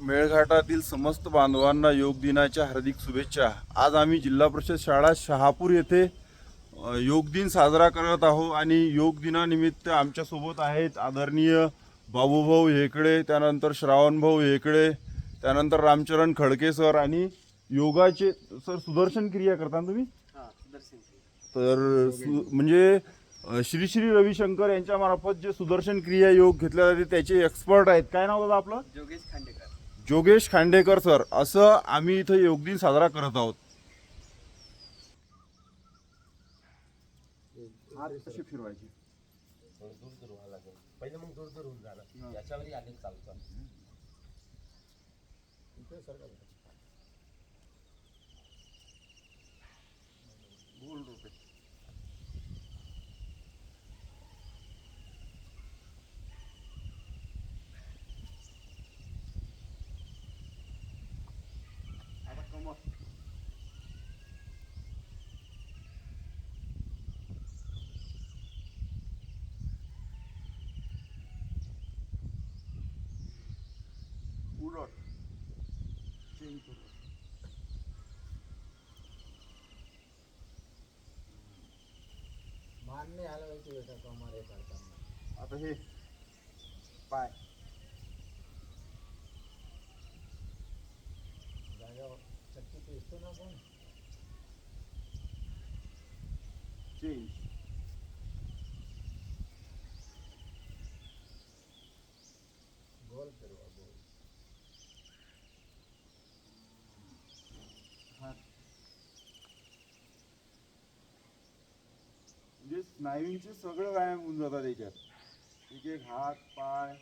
मेळघाटातील समस्त बांधवांना योग दिनाच्या हार्दिक शुभेच्छा. आज आम्ही जिल्हा परिषद शाळा शहापूर येथे योग दिन साजरा करत आहोत आणि योग दिनानिमित्त आमच्यासोबत आहेत आदरणीय बाबूभाऊ हेकडे त्यानंतर श्रावणभाऊ हेकडे त्यानंतर रामचरण खडके सर आणि योगाचे सर सुदर्शन क्रिया करता ना तुम्ही? तर सु म्हणजे श्री श्री रविशंकर यांच्या मार्फत जे सुदर्शन क्रिया योग घेतल्या जाते त्याचे एक्सपर्ट आहेत. काय नाव दादा आपलं? जोगेश खांडेकर. जोगेश खांडेकर सर असं आम्ही इथं योग दिन साजरा करत आहोत. फिरवायचे? पहिले मग दूर दूर होऊन याच्यावरही चालतं करू मान नाही हलवायची बेटा कमर करताना. आता हे पाय. जागेवर चक्की पेसतो ना चेंज गोल फिरवा गोल म्हणजे स्नायूंचे सगळे व्यायाम होऊन जातात त्याच्यात एक एक हात पाय